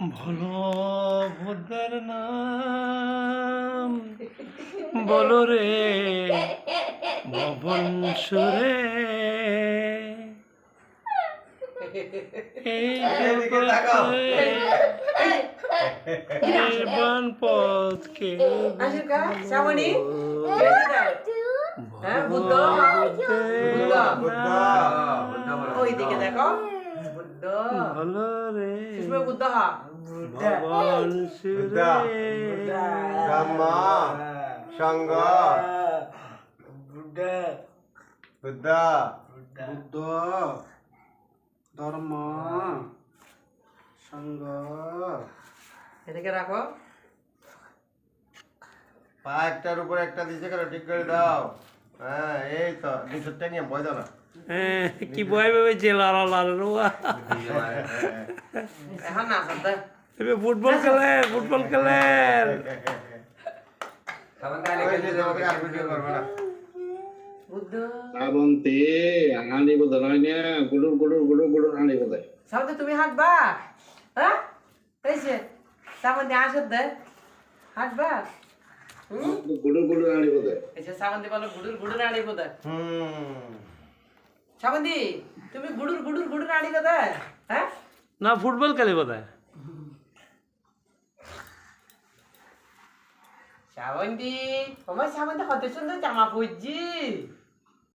ভালো ভদ্রের নাম। বলো রে ভবন সুরে। এই এদিকে তাকাও। নির্বাণ পথকে হ্যাঁ বুদ্ধ। বুদ্ধ। বুদ্ধ বুদ্ধ বলো। ওই দিকে দেখো। বুদ্ধ ভালো রে সুষমা বুদ্ধ হা ভবন বুদ্ধ। সুরে ধম্ম সঙ্গ বুদ্ধ বুদ্ধ বুদ্ধ ধর্ম সঙ্গ এদিকে রাখো পা একটার উপর একটা দিছে করে ঠিক করে দাও হ্যাঁ এই তো নিচের টেঙে বয় দাও না হ্যাঁ, কি বয় ভেবে জেলার লাল রোয়া এখন না ফুটবল খেলে ফুটবল খেলে। ওই যে তোমাকে আর ভিডিও করবে না বুদ্ধ শ্রাবন্তী হাঁড়ি বোধ হয় না গুডুর গুডুর গুডুর গুডুর হাঁড়ি বোধ সামনে তুমি হাঁটবা? হ্যাঁ? যে সামনে আসত দে। হাঁটবা? বোধ এই যে সামন্তি বলো গুডুর গুডুর আড়ি বোধ হুম। সামন্তি তুমি গুডুর গুডুর গুডুর আড়ি বোধ হ্যাঁ? না ফুটবল খেলে বোধ হয় শ্রাবন্তী তোমার শ্রাবন্তী কত সুন্দর জামা পরছি।